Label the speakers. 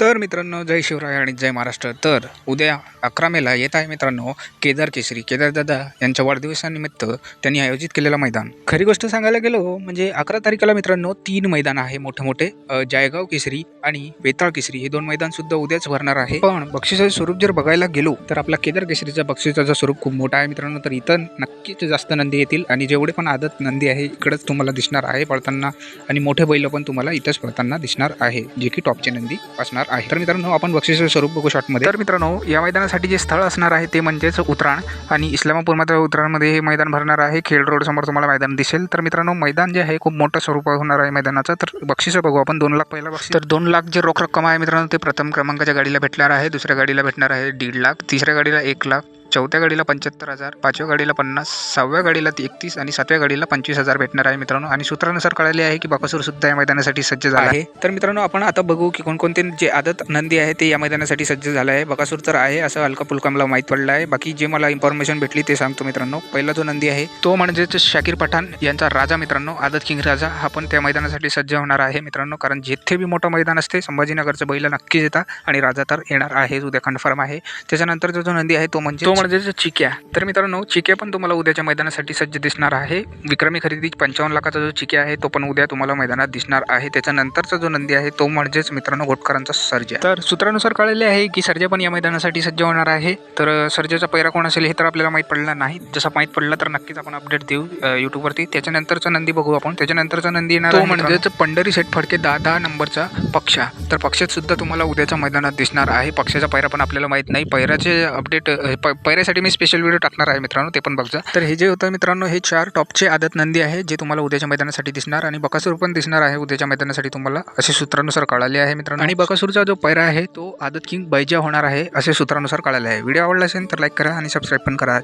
Speaker 1: तर मित्रांनो जय शिवराय आणि जय महाराष्ट्र. तर उद्या अकरा मेला येत आहे मित्रांनो केदार केसरी. केदारदादा यांच्या वाढदिवसानिमित्त त्यांनी आयोजित केलेलं मैदान. खरी गोष्ट सांगायला गेलो म्हणजे अकरा तारखेला मित्रांनो तीन मैदान आहे मोठे मोठे जायगाव केसरी आणि वेताळ केसरी. हे दोन मैदान सुद्धा उद्याच भरणार आहे. पण बक्षिसाचं स्वरूप जर बघायला गेलो तर आपला केदार केसरीचा बक्षिसाचं स्वरूप खूप मोठा आहे मित्रांनो. तर इथं नक्कीच जास्त नंदी येतील आणि जेवढे पण आदत नंदी आहे इकडंच तुम्हाला दिसणार आहे पळताना. आणि मोठे बैल पण तुम्हाला इथंच पळताना दिसणार आहे जे की टॉपची नंदी असणार आहे. तर मित्रांनो आपण बक्षीस स्वरूप बघू शॉटमध्ये. तर मित्रांनो या मैदानासाठी जे स्थळ असणार आहे ते म्हणजेच उतराण आणि इस्लामापूरमध्ये उतराणमध्ये हे मैदान भरणार आहे. खेड रोड समोर तुम्हाला मैदान दिसेल. तर मित्रांनो मैदान जे आहे खूप मोठं स्वरूप होणार आहे मैदानाचं. तर बक्षीस बघू आपण. दोन लाख पहिला बक्षीस. तर दोन लाख जे रोख रक्कम आहे मित्रांनो ते प्रथम क्रमांकाच्या गाडीला भेटणार आहे. दुसऱ्या गाडीला भेटणार आहे दीड लाख. तिसऱ्या गाडीला एक लाख. चौथ्या गाडीला पंच्याहत्तर हजार पाचव्या गाडीला पन्नास सहाव्या गाडीला एकतीस आणि सातव्या गाडीला पंचवीस हजार भेटणार आहे मित्रांनो. आणि सूत्रानुसार कळले आहे की बाकासूर सुद्धा या मैदानासाठी सज्ज झाला आहे. तर मित्रांनो आपण आता बघू की कोणकोणते जे आदत नंदी आहे ते या मैदानासाठी सज्ज झालं आहे. बकासूर तर आहे असं हलका फुलका मला माहीत पडलं आहे. बाकी जे मला इन्फॉर्मेशन भेटली ते सांगतो मित्रांनो. पहिला जो नंदी आहे तो म्हणजेच शाकीर पठाण यांचा राजा मित्रांनो आदत किंग राजा. हा पण त्या मैदानासाठी सज्ज होणार आहे मित्रांनो. कारण जिथे बी मोठं मैदान असते संभाजीनगरचं बैल नक्कीच येतात आणि राजा तर येणार आहे. उद्या कन्फर्म आहे. त्याच्यानंतरचा जो नंदी आहे तो म्हणजे तो म्हणजे म्हणजेच चिक्या तर मित्रांनो चिक्या पण तुम्हाला उद्याच्या मैदानासाठी सज्ज दिसणार आहे. विक्रमी खरेदी पंचावन्न लाखाचा जो चिक्या आहे तो पण उद्या तुम्हाला मैदानात दिसणार आहे. त्याच्यानंतरचा जो नंदी आहे तो म्हणजेच मित्रांनो घोटकरांचा सर्जा. तर सूत्रानुसार कळले आहे की सर्जा पण या मैदानासाठी सज्ज होणार आहे. तर सर्जाचा पैरा कोण असेल हे तर आपल्याला माहीत पडलं नाही. जसा माहीत पडला तर नक्कीच आपण अपडेट देऊ यूट्यूबवरती त्याच्यानंतरचा नंदी बघू आपण. त्याच्यानंतरचा नंदी येणार तो म्हणजेच पंढरी सेट फडके दहा दहा नंबरचा पक्षा. तर पक्षात सुद्धा तुम्हाला उद्याच्या मैदानात दिसणार आहे. पक्षाचा पैरा पण आपल्याला माहीत नाही. पैराचे अपडेट पैऱ्यासाठी मी स्पेशल व्हिडिओ टाकणार आहे मित्रांनो ते पण बघजा. तर हे जे होतं मित्रांनो हे चार टॉपचे आदत नंदी आहे जे तुम्हाला उद्याच्या मैदानासाठी दिसणार आणि बकासूर पण दिसणार आहे उद्याच्या मैदानासाठी तुम्हाला असे सूत्रानुसार कळाले आहे मित्रांनो. आणि बकासूरचा जो पैरा आहे तो आदत किंग बैजा होणार आहे असे सूत्रानुसार कळाले आहे. व्हिडिओ आवडला असेल तर लाईक करा आणि सबस्क्राईब पण करा.